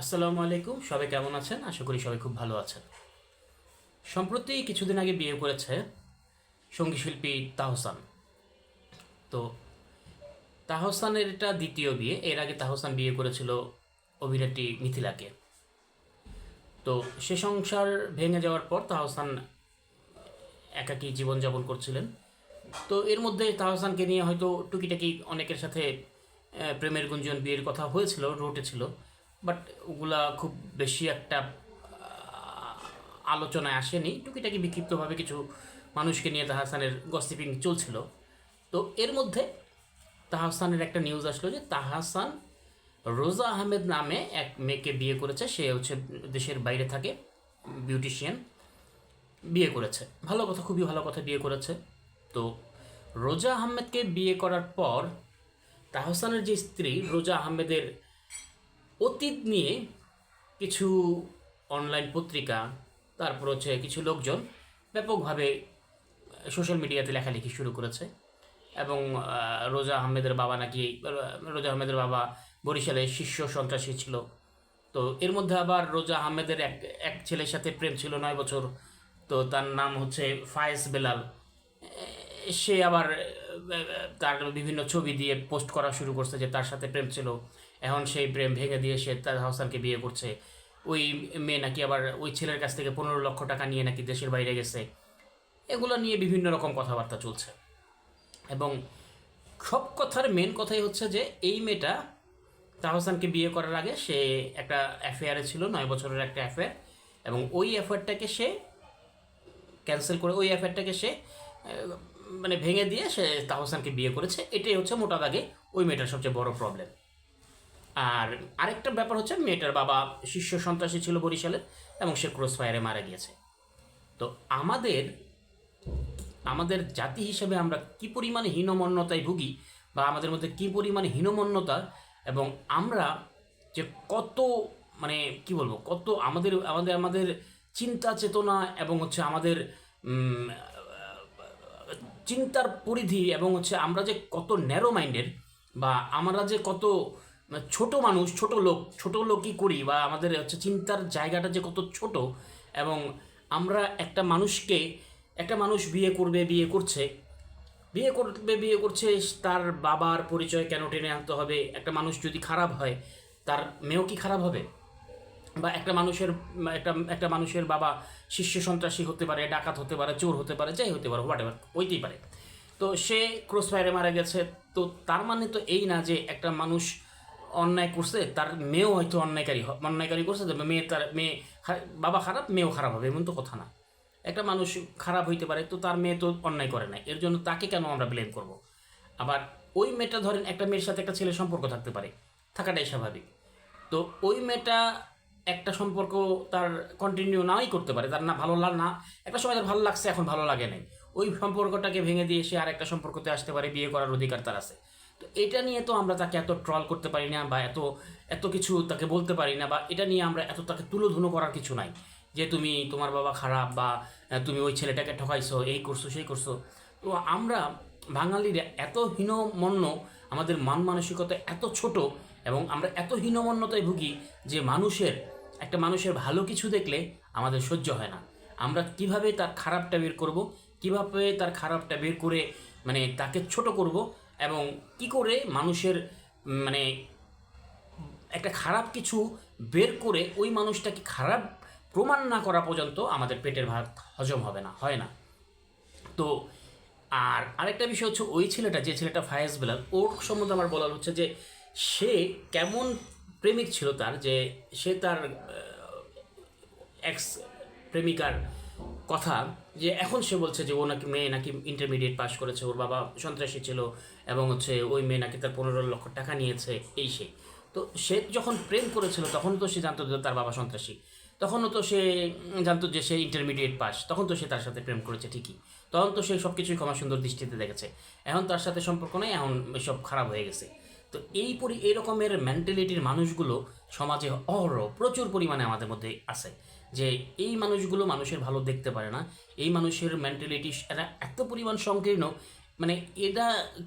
আসসালামু আলাইকুম, সবাই কেমন আছেন? আশা করি সবাই খুব ভালো আছেন। সম্প্রতি কিছুদিন আগে বিয়ে করেছে সঙ্গী শিল্পী তাহসান। তো তাহসানের এটা দ্বিতীয় বিয়ে, এর আগে তাহসান বিয়ে করেছিল অভিনেত্রী মিথিলাকে। তো সে সংসার ভেঙে যাওয়ার পর তাহসান একাকী জীবনযাপন করছিলেন। তো এর মধ্যে তাহসানকে নিয়ে হয়তো টুকিটাকি অনেকের সাথে প্রেমের গুঞ্জন, বিয়ের কথা হয়েছিল, রটেছিল। বাট ওগুলা খুব বেশি একটা আলোচনায় আসেনি। টুকিটাকি বিক্ষিপ্তভাবে কিছু মানুষকে নিয়ে তাহাসানের গসিপিং চলছিল। তো এর মধ্যে তাহাসানের একটা নিউজ আসলো যে তাহাসান রোজা আহমেদ নামে এক মেয়েকে বিয়ে করেছে। সে হচ্ছে দেশের বাইরে থাকে বিউটিশিয়ান বিয়ে করেছে। ভালো কথা, খুবই ভালো কথা, বিয়ে করেছে। তো রোজা আহমেদকে বিয়ে করার পর তাহসানের যে স্ত্রী রোজা আহমেদের অতীত নিয়ে কিছু অনলাইন পত্রিকা, তারপর হচ্ছে কিছু লোকজন ব্যাপকভাবে সোশ্যাল মিডিয়াতে লেখালেখি শুরু করেছে এবং রোজা আহমেদের বাবা নাকি রোজা আহমেদের বাবা বরিশালে শীর্ষ সন্ত্রাসী ছিল। তো এর মধ্যে আবার রোজা আহমেদের এক এক ছেলের সাথে প্রেম ছিল নয় বছর। তো তার নাম হচ্ছে ফায়েজ বেলাল। সে আবার তার বিভিন্ন ছবি দিয়ে পোস্ট করা শুরু করছে যে তার সাথে প্রেম ছিল। এখন সেই প্রেম ভেঙে দিয়ে সে তার হাসানকে বিয়ে করছে। ওই মেয়ে নাকি আবার ওই ছেলের কাছ থেকে পনেরো লক্ষ টাকা নিয়ে নাকি দেশের বাইরে গেছে। এগুলো নিয়ে বিভিন্ন রকম কথাবার্তা চলছে। এবং সব কথার মেন কথাই হচ্ছে যে, এই মেয়েটা তাহসানকে বিয়ে করার আগে সে একটা অ্যাফেয়ারে ছিল, নয় বছরের একটা অ্যাফেয়ার এবং ওই অ্যাফেয়ারটাকে সে ক্যান্সেল করে, ওই অ্যাফেয়ারটাকে সে মানে ভেঙে দিয়ে সে তাহসানকে বিয়ে করেছে। এটাই হচ্ছে মোটা দাগে ওই মেয়েটার সবচেয়ে বড় প্রবলেম আর আরেকটা ব্যাপার হচ্ছে মেয়েটার বাবা শীর্ষ সন্ত্রাসী ছিল বরিশালে এবং সে ক্রস ফায়ারে মারা গিয়েছে। তো আমাদের আমাদের জাতি হিসেবে আমরা কি পরিমাণে হীনমন্যতায় ভুগি বা আমাদের মধ্যে কি পরিমাণে হীনমন্যতা এবং আমরা যে কত মানে কি বলব, কত আমাদের আমাদের আমাদের চিন্তা চেতনা এবং হচ্ছে আমাদের চিন্তার পরিধি এবং হচ্ছে আমরা যে কত ন্যারো মাইন্ডেড বা আমরা যে কত ছোট মানুষ, ছোট লোক, ছোট লোকই করি বা আমাদের হচ্ছে চিন্তার জায়গাটা যে কত ছোট এবং আমরা একটা মানুষকে, একটা মানুষ বিয়ে করবে, বিয়ে করছে। বিয়ে করবে, বিয়ে করছে, তার বাবার পরিচয় কেন টেনে আনতে হবে? একটা মানুষ যদি খারাপ হয়, তার মেয়েও কি খারাপ হবে? বা একটা মানুষের, একটা একটা মানুষের বাবা শিষ্য সন্ত্রাসী হতে পারে, ডাকাত হতে পারে, চোর হতে পারে, যাই হতে পারে হোয়াট এভার হইতেই পারে। তো সে ক্রস ফায়ারে মারা গেছে। তো তার মানে তো এই না যে একটা মানুষ অন্যায় করছে, তার মেয়েও হয়তো অন্যায়কারী অন্যায়কারী করছে মেয়ে তার মেয়ে বাবা খারাপ, মেয়েও খারাপ হবে, এমন তো কথা না। একটা মানুষ খারাপ হইতে পারে, তো তার মেয়ে তো অন্যায় করে না এর জন্য তাকে কেন আমরা ব্লেম করব? আবার ওই মেয়েটা ধরেন একটা মেয়ের সাথে একটা ছেলের সম্পর্ক থাকতে পারে, থাকাটাই স্বাভাবিক। তো ওই মেয়েটা একটা সম্পর্ক তার কন্টিনিউ নাই করতে পারে, তার না ভালো লাগ না একটা সময় তার ভালো লাগছে, এখন ভালো লাগে নাই। ওই সম্পর্কটাকে ভেঙে দিয়ে সে আর একটা সম্পর্কতে আসতে পারে, বিয়ে করার অধিকার তার আছে। তো এটা নিয়ে তো আমরা তাকে এত ট্রল করতে পারি না বা এত এত কিছু তাকে বলতে পারি না বা এটা নিয়ে আমরা এত তাকে তুলোধুনো করার কিছু নাই। যে তুমি তোমার বাবা খারাপ বা তুমি ওই ছেলেটাকে ঠকাইছো, এই করছ, সেই করছ। তো আমরা বাঙালিরা এত হীনমন্য, আমাদের মান মানসিকতা এত ছোট এবং আমরা এত হীনমন্যতায় ভুগি যে মানুষের, একটা মানুষের ভালো কিছু দেখলে আমাদের সহ্য হয় না। আমরা কীভাবে তার খারাপটা বের করব, কীভাবে তার খারাপটা বের করে মানে তাকে ছোট করব এবং কি করে মানুষের মানে একটা খারাপ কিছু বের করে ওই মানুষটাকে খারাপ প্রমাণ না করা পর্যন্ত আমাদের পেটের ভাত হজম হবে না, হয় না। তো আর আরেকটা বিষয় হচ্ছে ওই ছেলেটা, যে ছেলেটা ফায়েজ বেলাল, ওর সম্বন্ধে আমার বলার হচ্ছে যে সে কেমন প্রেমিক ছিল তার, যে সে তার এক্স প্রেমিকার কথা যে এখন সে বলছে যে ও নাকি মেয়ে নাকি ইন্টারমিডিয়েট পাস করেছে, ওর বাবা সন্ত্রাসী ছিল এবং হচ্ছে ওই মেয়ে নাকি তার পনেরো লক্ষ টাকা নিয়েছে, এই সেই তো সে যখন প্রেম করেছিল, তখন তো সে জানতো যে তার বাবা সন্ত্রাসী। তখনও তো সে জানতো যে সে ইন্টারমিডিয়েট পাস তখন তো সে তার সাথে প্রেম করেছে ঠিকই। তখন তো সে সব কিছুই ক্ষমা সুন্দর দৃষ্টিতে দেখেছে। এখন তার সাথে সম্পর্ক নেই, এখন সব খারাপ হয়ে গেছে। তো এই পরি, এই রকমের মেন্টালিটির মানুষগুলো সমাজে অহরহ প্রচুর পরিমাণে আমাদের মধ্যে আছে। যে এই মানুষগুলো মানুষের ভালো দেখতে পারে না। এই মানুষের মেন্টালিটি এরা এত পরিমাণ সংকীর্ণ মানে এটা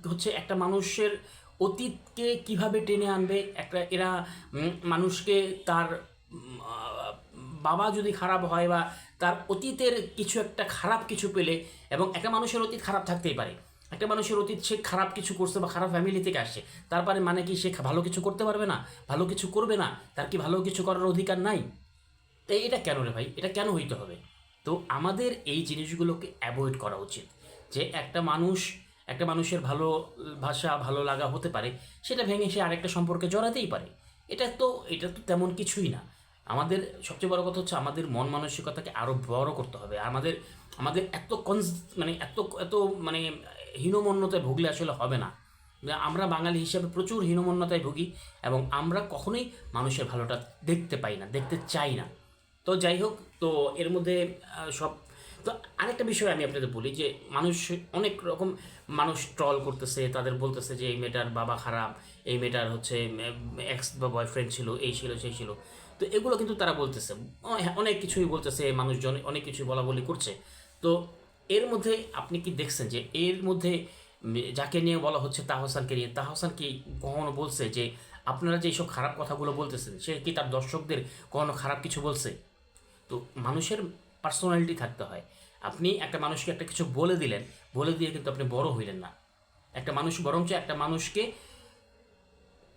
হচ্ছে একটা মানুষের অতীতকে কীভাবে টেনে আনবে, একটা এরা মানুষকে তার বাবা যদি খারাপ হয় বা তার অতীতের কিছু একটা খারাপ কিছু পেলে এবং একটা মানুষের অতীত খারাপ থাকতেই পারে। একটা মানুষের অতীত সে খারাপ কিছু করছে বা খারাপ ফ্যামিলি থেকে আসছে তারপরে মানে কি সে ভালো কিছু করতে পারবে না? ভালো কিছু করবে না? তার কি ভালো কিছু করার অধিকার নাই? তো এটা কেন রে ভাই? এটা কেন হইতে হবে? তো আমাদের এই জিনিসগুলোকে অ্যাভয়েড করা উচিত। যে একটা মানুষ, একটা মানুষের ভালো ভাষা, ভালো লাগা হতে পারে, সেটা ভেঙে সে আরেকটা সম্পর্কে জড়াতেই পারে। এটা তো এটা তো তেমন কিছুই না। আমাদের, সবচেয়ে বড় কথা হচ্ছে আমাদের মন মানসিকতাকে আরও বড় করতে হবে। আমাদের আমাদের এত কনস মানে এত এত মানে হীনমন্যতায় ভুগলে আসলে হবে না। আমরা বাঙালি হিসাবে প্রচুর হীনমন্যতায় ভুগি এবং আমরা কখনোই মানুষের ভালোটা দেখতে পাই না, দেখতে চাই না। তো যাই হোক তো এর মধ্যে সব তো আরেকটা বিষয় আমি আপনাদের বলি যে মানুষ অনেক রকম মানুষ ট্রল করতেছে তাদের বলতেছে যে এই মেয়েটার বাবা খারাপ এই মেয়েটার হচ্ছে এক্স বা বয়ফ্রেন্ড ছিল এই ছিল সেই ছিল। তো এগুলো কিন্তু তারা বলতেছে। হ্যাঁ, অনেক কিছুই বলতেছে মানুষজন অনেক কিছুই বলা বলি করছে। তো এর মধ্যে আপনি কি দেখছেন যে এর মধ্যে যাকে নিয়ে বলা হচ্ছে তাহসানকে নিয়ে তাহসান কি কখনো বলছে যে আপনারা যে সব খারাপ কথাগুলো বলতেছেন সে কি তার দর্শকদের কখনো খারাপ কিছু বলছে? তো মানুষের পার্সোনালিটি থাকতে হয়। আপনি একটা মানুষকে একটা কিছু বলে দিলেন, বলে দিয়ে কিন্তু আপনি বড় হইলেন না। একটা মানুষ বরঞ্চ একটা মানুষকে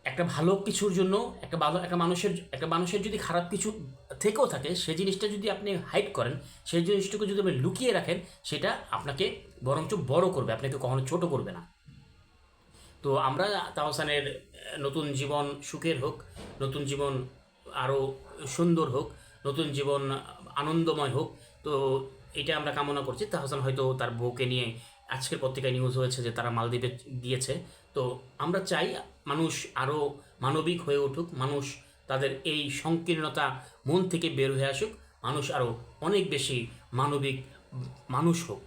একটা ভালো কিছুর জন্য, একটা ভালো, একটা মানুষের একটা মানুষের যদি খারাপ কিছু থেকেও থাকে সেই জিনিসটা যদি আপনি হাইড করেন সেই জিনিসটাকে যদি আপনি লুকিয়ে রাখেন, সেটা আপনাকে বরঞ্চ বড় করবে, আপনাকে কখনো ছোট করবে না। তো আমরা তাহসানের নতুন জীবন সুখের হোক, নতুন জীবন আরও সুন্দর হোক নতুন জীবন আনন্দময় হোক, তো এটা আমরা কামনা করছি। তাহসান হয়তো তার বউকে নিয়ে আজকের পত্রিকায় নিউজ হয়েছে যে তারা মালদ্বীপে গিয়েছে। তো আমরা চাই মানুষ আরও মানবিক হয়ে উঠুক, মানুষ তাদের এই সংকীর্ণতা মন থেকে বের হয়ে আসুক, মানুষ আরও অনেক বেশি মানবিক, মানুষ হোক।